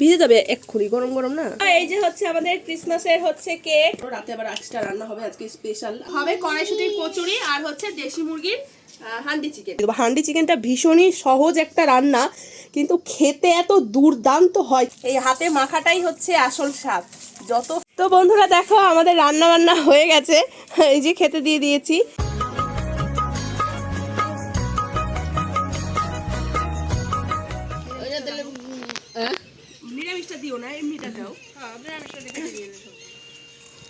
ভিজে যাবে এক্ষুনি গরম গরম না? এই যে হচ্ছে আমাদের ক্রিসমাসের হচ্ছে কেক। রাতে আবার আজটা রান্না হবে আজকে স্পেশাল হবে কড়াইশুটির কচুরি আর হচ্ছে দেশি মুরগির হান্ডি চিকেন হান্ডি চিকেনটা ভীষণই সহজ একটা রান্না কিন্তু খেতে এত দুর্দান্ত হয়। এই হাতে মাখাটাই হচ্ছে আসল স্বাদ। যত তো বন্ধুরা দেখো আমাদের রান্না বান্না হয়ে গেছে। এই যে খেতে দিয়ে দিয়েছি। দিও না এমনিটা দাও।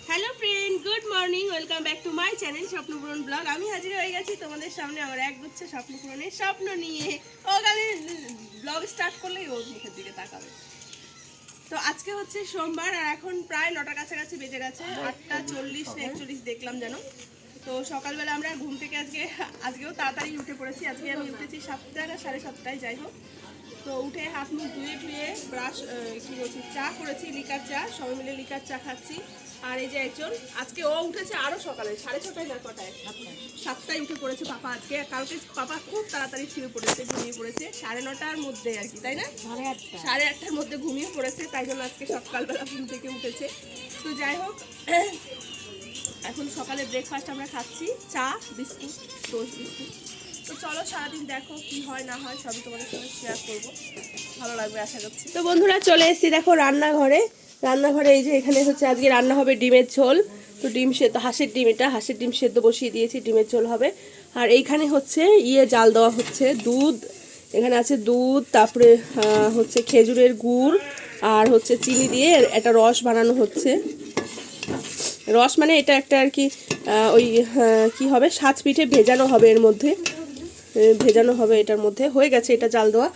Hello friend good morning welcome back to my channel Swapnapuran blog আমি হাজির হয়ে গেছি তোমাদের সামনে আমার এক গুচ্ছ স্বপ্নপূরণের স্বপ্ন নিয়ে। ও গালে ব্লগ স্টার্ট করলেই ওর মুখের দিকে তাকাবে। তো আজকে হচ্ছে সোমবার, আর এখন প্রায় নটার কাছাকাছি বেজে গেছে, আটটা চল্লিশ না একচল্লিশ দেখলাম যেন। তো সকালবেলা আমরা ঘুম থেকে আজকে, আজকেও তাড়াতাড়ি উঠে পড়েছি, আজকে আমি উঠেছি সাতটা না সাড়ে সাতটায়, যাই হোক। তো উঠে হাত মুখ ধুয়ে ধুয়ে ব্রাশ কি বলছি চা করেছি লিকার চা সবাই মিলে লিকার চা খাচ্ছি। আর এই যে একজন আজকে ও উঠেছে আরও সকালে সাড়ে ছটায় না কটায়? সাতটায় উঠে পড়েছে পাপা আজকে। কালকে পাপা খুব তাড়াতাড়ি শুয়ে পড়েছে ঘুমিয়ে পড়েছে সাড়ে নটার মধ্যে আর কি তাই না? সাড়ে আটটার মধ্যে ঘুমিয়ে পড়েছে তাই জন্য আজকে সকালবেলা ঘুম থেকে উঠেছে। তো যাই হোক এখন সকালে ব্রেকফাস্ট আমরা খাচ্ছি চা বিস্কুট টোস্ট বিস্কুট। তো চলো সারাদিন দেখো কি হয়, না হয়, সবই তোমাদের সঙ্গে শেয়ার করব। ভালো লাগবে আশা করছি। তো বন্ধুরা চলে এসেছি, দেখো রান্নাঘরে। রান্নাঘরে এই যে এখানে হচ্ছে আজকে রান্না হবে ডিমের ঝোল। তো ডিম সেদ্ধ হাঁসের ডিম এটা, হাঁসের ডিম সেদ্ধ বসিয়ে দিয়েছি, ডিমের ঝোল হবে। আর এইখানে হচ্ছে ইয়ে জাল দেওয়া হচ্ছে, দুধ। এখানে আছে দুধ, তারপরে হচ্ছে খেজুরের গুড় আর হচ্ছে চিনি দিয়ে একটা রস বানানো হচ্ছে। রস মানে এটা একটা আর কি ওই কি হবে? সাত পিঠে ভেজানো হবে এর মধ্যে। ভেজানো হবে এটার মধ্যে। হয়ে গেছে এটা জাল দেওয়া।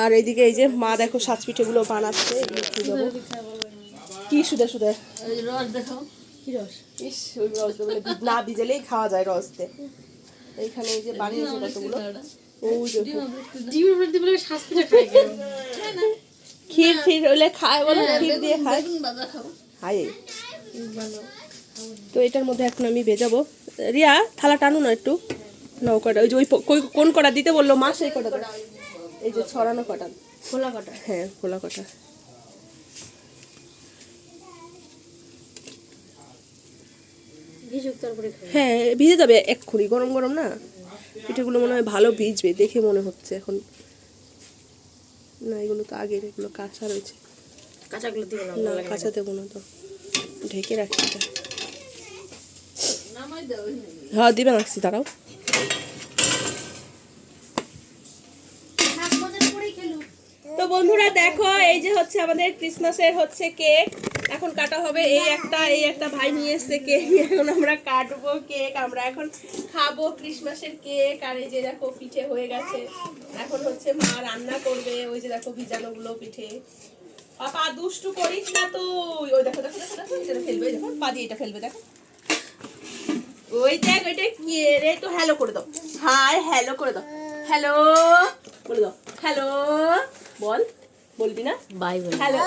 আর এইদিকে এই যে মা দেখো সাত পিঠেগুলো বানাচ্ছে কি সুদে সুদে? রস দেখাও কি রস? ইস ওই রস দিয়ে বলে দুধ না ভিজেলেই খাওয়া যায় রস দিয়ে। এইখানে এই যে বানিয়েছে কতগুলো? ক্ষীর হলে খায় বলো ক্ষীর দিয়ে খায়। খায় তো এটার মধ্যে এখন আমি ভেজাবো। রিয়া থালা টানো না একটু। নাও কটা ওই যে ওই কোন কটা দিতে বলল মা? সেই কটা। এই যে ছড়ানো কটা। খোলা কাটা। হ্যাঁ খোলা কটা। হ্যাঁ ভিজে যাবে এক্ষুনি গরম গরম না? পিঠেগুলো মনে হয় ভালো ভিজবে দেখে মনে হচ্ছে এখন। না এগুলো তো আগের এগুলো কাঁচা রয়েছে। কাঁচাগুলো দিও না না। কাঁচা দেবো না তো। ঢেকে রাখছি হ্যাঁ দিবে রাখছি তারাও তো বন্ধুরা দেখো, এই যে হচ্ছে আমাদের ক্রিসমাসের হচ্ছে কেক এখন কাটা হবে এই একটা এই একটা ভাই নিয়ে এসছে কেক এখন আমরা কাটবো কেক আমরা এখন খাব ক্রিসমাসের কেক আর এই যে দেখো, পিঠে হয়ে গেছে। এখন হচ্ছে মা রান্না করবে। ওই যে দেখো ভিজানো গুলো পিঠে। পাপা, দুষ্টু করিস না তুই। ওই দেখো দেখো দেখো দেখো এটা ফেলবে দেখো, পা দিয়ে এটা ফেলবে, দেখো। ওই দেখ ওইটা কি রে, তো হ্যালো করে দাও। হাই হ্যালো করে দাও। হ্যালো বলে দাও। হ্যালো বল বলবি না? By ball. হ্যালো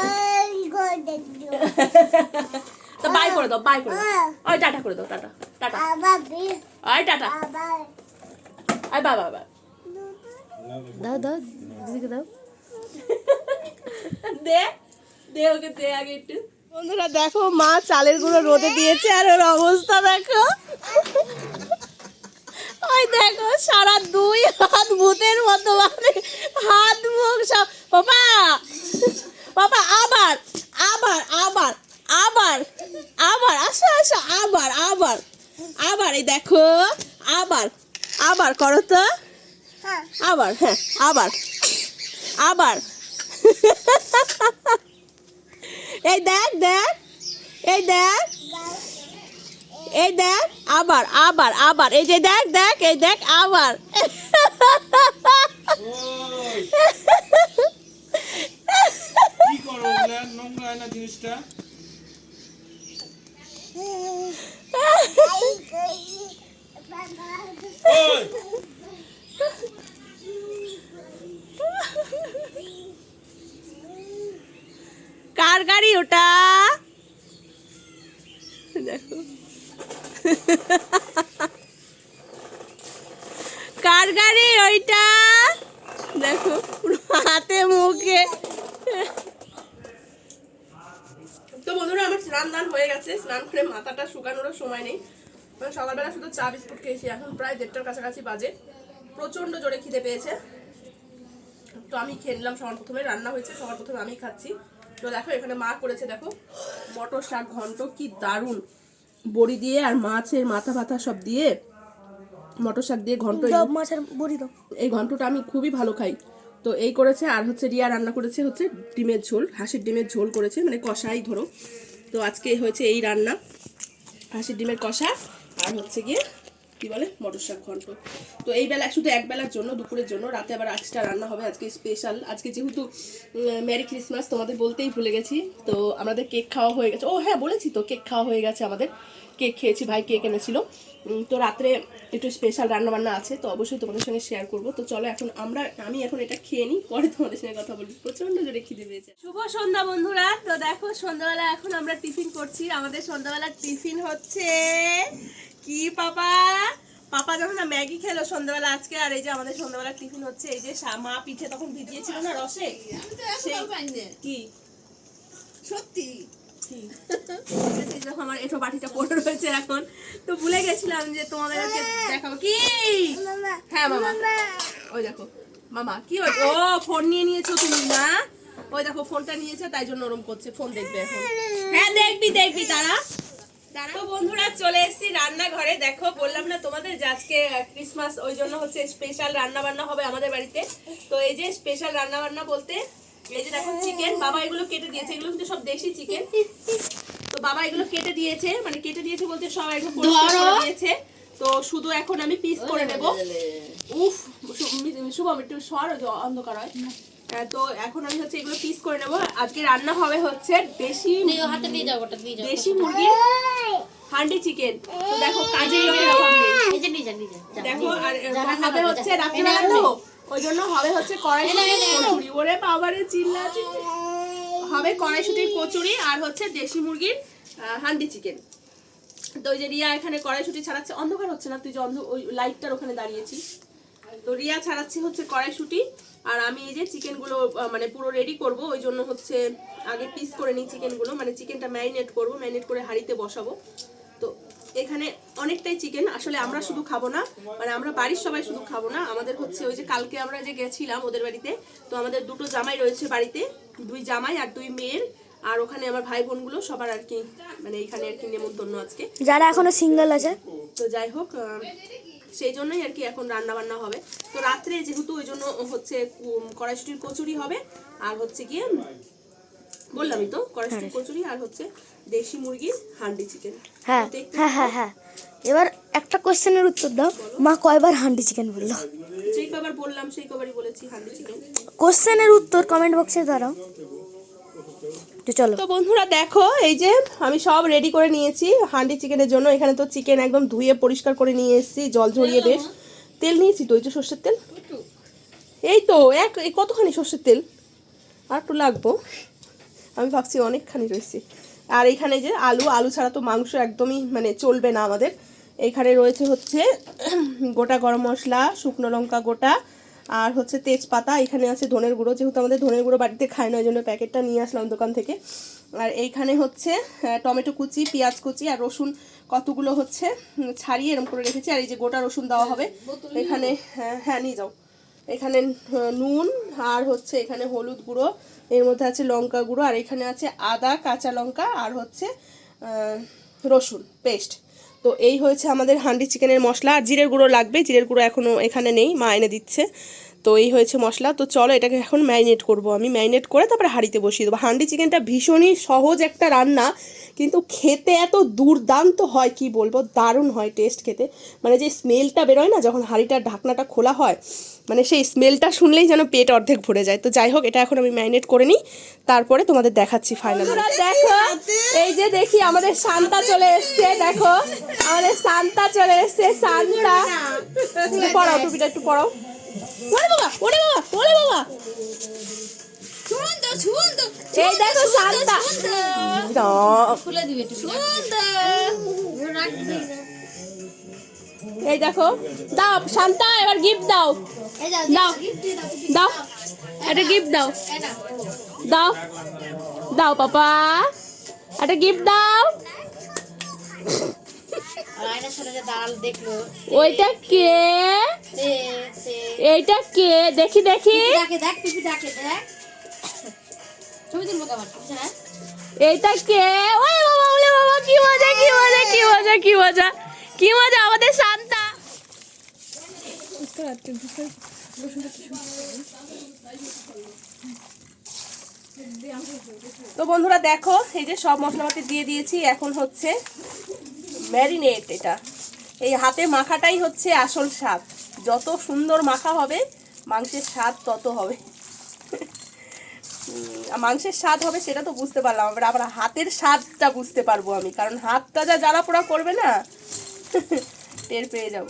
তো বাই করে দাও বাই করে দাও। ওই টাটা করে দাও টাটা টাটা। ওই টাটা। আই বাবা বাবা। দাও দাও দিদিকে দাও। দে দে ওকে দে আগে একটু। বন্ধুরা দেখো মা চালের গুঁড়ো রোদে দিয়েছে আর ওর অবস্থা দেখো। ওই দেখো সারা দুই হাত ভূতের মতো মানে হাত মুখ সব পাপা পাপা আবার আবার আবার আবার আবার আসো আসো আবার আবার আবার এই দেখো আবার আবার করো তো। আবার হ্যাঁ আবার আবার। এই দেখ দেখ এই দেখ এই দেখ আবার আবার আবার এই যে দেখ দেখ এই দেখ আবার। করো ওগুলা নোংরা না জিনিসটা। কার গাড়ি ওটা? দেখো। কার গাড়ি ওইটা? দেখো হাতে মুখে। স্নান দান হয়ে গেছে। স্নান করে মাথাটা শুকানোরও সময় নেই। মানে সকালবেলা শুধু চা বিস্কুট খেয়েছি। এখন প্রায় দেড়টার কাছাকাছি বাজে। প্রচণ্ড জোরে খিদে পেয়েছে। তো আমি খেয়ে নিলাম সবার প্রথমে। রান্না হয়েছে সবার প্রথমে আমি খাচ্ছি। তো দেখো এখানে মা করেছে দেখো। মটর শাক ঘন্ট কি দারুণ। বড়ি দিয়ে আর মাছের মাথা ফাথা সব দিয়ে মটর শাক দিয়ে ঘন্ট মাছের বড়ি দাও। এই ঘন্টটা আমি খুবই ভালো খাই। তো এই করেছে, আর হচ্ছে রিয়া রান্না করেছে হচ্ছে ডিমের ঝোল, হাঁসের ডিমের ঝোল করেছে মানে কষাই ধরো। তো আজকে হয়েছে এই রান্না, হাঁসের ডিমের কষা, আর হচ্ছে গিয়ে কি বলে? মটর শাক ঘন্ট তো এই বেলা, শুধু এক বেলার জন্য, দুপুরের জন্য। রাতে আবার এক্সট্রা রান্না হবে, আজকে স্পেশাল আজকে যেহেতু ম্যারি ক্রিসমাস তোমাদের বলতেই ভুলে গেছি। তো আমাদের কেক খাওয়া হয়ে গেছে। ও হ্যাঁ বলেছি তো কেক খাওয়া হয়ে গেছে আমাদের। কেক খেয়েছি, ভাই কেক এনেছিল। তো রাত্রে একটু স্পেশাল রান্না বান্না আছে, তো অবশ্যই তোমাদের সঙ্গে শেয়ার করব। তো চলো এখন আমরা, আমি এখন এটা খেয়ে নিই, পরে তোমাদের সঙ্গে কথা বলব। প্রচণ্ড জোরে খিদে পেয়েছে। শুভ সন্ধ্যা বন্ধুরা। তো দেখো সন্ধ্যাবেলা এখন আমরা টিফিন করছি। আমাদের সন্ধ্যাবেলা টিফিন হচ্ছে কি পাপা? পাপা যখন না ম্যাগি খেলো সন্ধ্যাবেলা আজকে আর এই যে আমাদের সন্ধ্যাবেলা টিফিন হচ্ছে এই যে মা পিঠে তখন ভিজিয়েছিল না রসে? কি? সত্যি? কি? এই দেখো আমার এটো বাটিটা পড়ে রয়েছে এখন। তো ভুলে গেছিলাম যে তোমাদেরকে দেখাবো। কি? হ্যাঁ মামা। ওই দেখো। মামা কি হয়েছে ও ফোন নিয়ে নিয়েছো তুমি না ওই দেখো ফোনটা নিয়েছে তাই জন্য ওরম করছে। ফোন দেখবে এখন। হ্যাঁ দেখবি দেখবি তারা তো বন্ধুরা চলে এসেছি রান্নাঘরে। দেখো বললাম না তোমাদের যে আজকে ক্রিসমাস ওই জন্য হচ্ছে স্পেশাল রান্না বান্না হবে আমাদের বাড়িতে। তো এই যে স্পেশাল রান্না বান্না বলতে এই যে দেখো চিকেন বাবা এগুলো কেটে দিয়েছে। এগুলো কিন্তু সব দেশি চিকেন তো বাবা এগুলো কেটে দিয়েছে মানে কেটে দিয়েছে বলতে সব একদম দিয়েছে। তো শুধু এখন আমি পিস করে নেব। উফ শুভম একটু সর অন্ধকার হয়। তো এখন আমি হচ্ছে এগুলো পিস করে নেব। আজকে রান্না হবে হচ্ছে দেশি হাতে দিয়ে ওটা দিয়ে দেশি মুরগির হান্ডি চিকেন। তো দেখো কাজে যা, যা দেখো আর হবে হচ্ছে। রাত্রিবেলা তো ওই জন্য হবে হচ্ছে কড়াইশুটির কচুরি। ওরে বাবারে চিল্লা হবে কড়াইশুটির কচুরি আর হচ্ছে দেশি মুরগির হান্ডি চিকেন। তো ওই যে রিয়া এখানে কড়াইশুটি ছাড়াচ্ছে। অন্ধকার হচ্ছে না? তুই যে অন্ধ ওই লাইটটার ওখানে দাঁড়িয়েছিস। তো রিয়া ছাড়াচ্ছে হচ্ছে কড়াইশুটি। আর আমি এই যে চিকেনগুলো মানে পুরো রেডি করব ওই জন্য হচ্ছে আগে পিস করে নিই চিকেনগুলো। মানে চিকেনটা ম্যারিনেট করব ম্যারিনেট করে হাঁড়িতে বসাবো। তো এখানে অনেকটাই চিকেন আসলে আমরা শুধু খাব না মানে আমরা বাড়ির সবাই শুধু খাব না আমাদের হচ্ছে ওই যে কালকে আমরা যে গেছিলাম ওদের বাড়িতে তো আমাদের দুটো জামাই রয়েছে বাড়িতে দুই জামাই আর দুই মেয়ের। আর ওখানে আমার ভাই বোনগুলো সবার আর কি মানে এখানে আর কি নেমন্তন্ন আজকে। যারা এখনও সিঙ্গেল আছে। তো যাই হোক সেই জন্যই আর কি এখন রান্না বান্না হবে। তো রাত্রে যেহেতু ওই জন্য হচ্ছে কড়াইশুটির কচুরি হবে আর হচ্ছে গিয়ে বললামই তো কড়াইশুটির কচুরি আর হচ্ছে দেশি মুরগির হান্ডি চিকেন। হ্যাঁ হ্যাঁ হ্যাঁ হ্যাঁ। এবার একটা কোশ্চেনের উত্তর দাও। মা কয়বার হান্ডি চিকেন বলল? যেই কবার বললাম সেই কবারই বলেছি হান্ডি চিকেন। কোশ্চেনের উত্তর কমেন্ট বক্সে দাঁড়াও। তো চলো। তো বন্ধুরা দেখো, এই যে আমি সব রেডি করে নিয়েছি, হান্ডি চিকেনের জন্য। এখানে তো চিকেন একদম ধুয়ে পরিষ্কার করে নিয়ে এসেছি, জল ঝরিয়ে বেশ। তেল নিয়েছি তো ওই যে সর্ষের তেল। এই তো, এক, এই কতখানি সর্ষের তেল? আর একটু লাগবো। আমি ভাবছি অনেকখানি রয়েছে। আর এখানে যে আলু আলু ছাড়া তো মাংস একদমই মানে চলবে না আমাদের। এখানে রয়েছে হচ্ছে গোটা গরম মশলা, শুকনো লঙ্কা গোটা আর হচ্ছে তেজপাতা, এখানে আছে ধনের গুঁড়ো, যেহেতু আমাদের ধনের গুঁড়ো বাড়িতে খায় না, ওই জন্য প্যাকেটটা নিয়ে আসলাম দোকান থেকে। আর এইখানে হচ্ছে টমেটো কুচি, পেঁয়াজ কুচি আর রসুন কতগুলো হচ্ছে ছাড়িয়ে এরকম করে রেখেছি। আর এই যে গোটা রসুন দেওয়া হবে, এখানে হ্যাঁ হ্যাঁ নিয়ে যাও। এখানে নুন আর হচ্ছে এখানে হলুদ গুঁড়ো, এর মধ্যে আছে লঙ্কা গুঁড়ো, আর এখানে আছে আদা, কাঁচা লঙ্কা আর হচ্ছে রসুন, পেস্ট। তো এই হয়েছে আমাদের হান্ডি চিকেনের মশলা। আর জিরের গুঁড়ো লাগবে, জিরের গুঁড়ো এখনও এখানে নেই, মা এনে দিচ্ছে। তো এই হয়েছে মশলা। তো চলো এটাকে এখন ম্যারিনেট করব আমি। ম্যারিনেট করে তারপরে হাঁড়িতে বসিয়ে দেবো। হান্ডি চিকেনটা ভীষণই সহজ একটা রান্না, কিন্তু খেতে এত দুর্দান্ত হয়, কি বলব? দারুণ হয় টেস্ট খেতে। মানে যে স্মেলটা বেরোয় না, যখন হাঁড়িটার ঢাকনাটা খোলা হয় মানে সেই স্মেলটা শুনলেই যেন পেট অর্ধেক ভরে যায়। তো যাই হোক এটা এখন আমি ম্যারিনেট করে নিই। তারপরে তোমাদের দেখাচ্ছি ফাইনাল দেখো এই যে দেখি আমাদের শান্তা চলে এসছে দেখো আমাদের শান্তা চলে এসছে শান্তা। একটু পড়াও টুপিটা একটু পড়াও। ওরে বাবা ওরে বাবা ওরে বাবা। এই দেখো শান্তা। খুলে দিবে একটু। এই দেখো দাও শান্তা এবার গিফট দাও। দাও দাও একটা গিফট দাও। দাও দাও। পাপা। একটা গিফট দাও। ওইটা কে? এইটা কে? দেখি দেখি। হ্যাঁ? এইটা কে? ওই বাবা ওলে বাবা কি মজা কি মজা কি মজা কি মজা। কি মজা আমাদের শান্তা। তো বন্ধুরা দেখো, এই যে সব মশলাপাতি দিয়ে দিয়েছি, এখন হচ্ছে ম্যারিনেট এটা। এই হাতে মাখাটাই হচ্ছে আসল স্বাদ। যত সুন্দর মাখা হবে, মাংসের স্বাদ তত হবে। মাংসের স্বাদ হবে সেটা তো বুঝতে পারলাম, আবার আবার হাতের স্বাদটা বুঝতে পারব আমি, কারণ হাতটা যা জ্বালা পোড়া করবে না, টের পেয়ে যাব।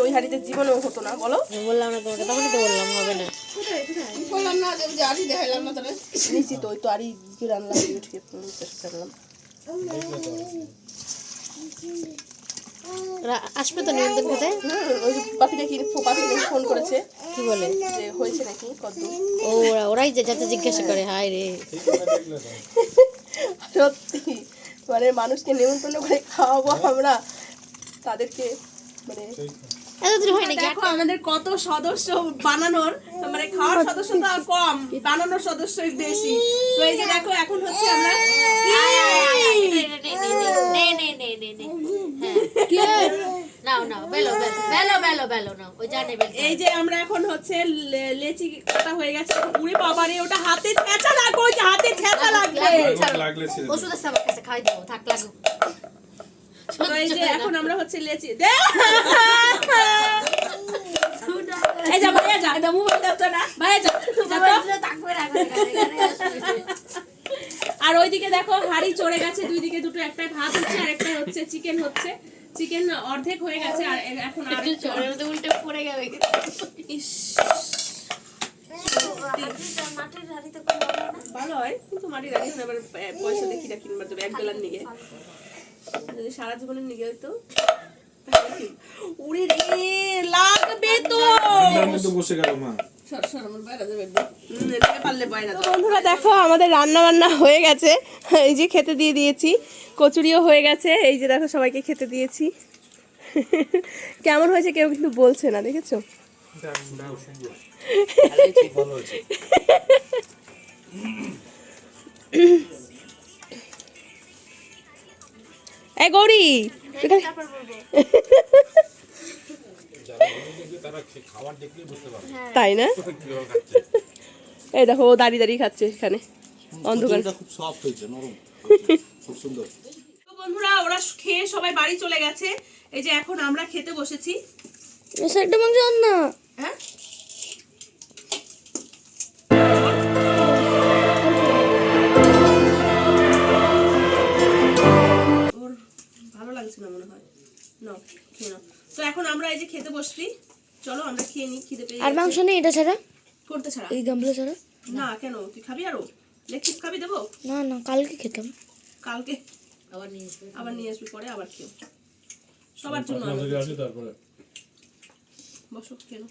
ওই হাড়িতে জীবনেও হতো না বলো? বললাম না তোমাকে তখনই তো বললাম হবে না। নিশ্চিত ওই তো আরই রান্নাম উঠে রান্নাম রা- আসবে তো নিয়ন্ত্রণ খেতে ওই যে পাপিটা কি নাকি ফোন করেছে। কি বলে? যে হয়েছে নাকি কত ও ওরা ওরাই যে যাতে জিজ্ঞাসা করে হায় রে। সত্যি মানে মানুষকে নিমন্ত্রণ করে খাওয়াবো আমরা তাদেরকে মানে এতদিন হয় নাকি দেখো আমাদের কত সদস্য বানানোর মানে খাওয়ার সদস্য তো কম বানানোর সদস্যই বেশি। তো এই যে দেখো এখন হচ্ছে আমরা নাও নাও বেলো বেলো বেলো বেলো বেলো নাও ওই জানে এই যে আমরা এখন হচ্ছে লে- লেচি কাটা হয়ে গেছে। উড়ে বাবারে ওটা হাতে ছেঁচা লাগবে ওই হাতে ছেঁচা লাগবে কাছে খাই দেবো থাক লাগুক। এই যে এখন আমরা হচ্ছে লেচি। দে! এই যা ভাইয়া যা। এটা মোবাইল দাও তো না। ভাইয়া যা। যা আর ওইদিকে দেখো হাড়ি চড়ে গেছে। দুই দিকে দুটো একটা ভাত হচ্ছে আর একটা হচ্ছে চিকেন হচ্ছে। চিকেন অর্ধেক হয়ে গেছে আর এখন আর উল্টে পড়ে ইস। ভালো হয়। কিন্তু মাটির রাখি আবার পয়সা দেখি না কিনবার যাবে এক বেলার নিগে যদি সারা জীবনের নিগে হইতো উড়ে রে লাগবে তো! ঠান্ডার মধ্যে বসে গেল মা বন্ধুরা দেখো আমাদের রান্না বান্না হয়ে গেছে। এই যে খেতে দিয়ে দিয়েছি কচুরিও হয়ে গেছে। এই যে দেখো সবাইকে খেতে দিয়েছি। কেমন হয়েছে কেউ কিন্তু বলছে না দেখেছ? এ গৌরী তাই না? এই দেখো ও দাঁড়িয়ে দাঁড়িয়ে খাচ্ছে এখানে অন্ধকার। খুব সফট হয়েছে নরম। খুব সুন্দর। বন্ধুরা ওরা খেয়ে সবাই বাড়ি চলে গেছে। এই যে এখন আমরা খেতে বসেছি। সাইডটা মাংস না হ্যাঁ? খেয়ে নাও। তো এখন আমরা এই যে খেতে বসছি চলো আমরা খেয়ে নিই খিদে পেয়ে আর মাংস নেই এটা ছাড়া? করতে ছাড়া? এই গামলা ছাড়া? না কেন? তুই খাবি আরও? লেগ পিস খাবি দেবো? না না কালকে খেতাম। কালকে? আবার নিয়ে আসবি। আবার নিয়ে আসবি পরে আবার খেও সবার জন্য তারপরে। বসো কেন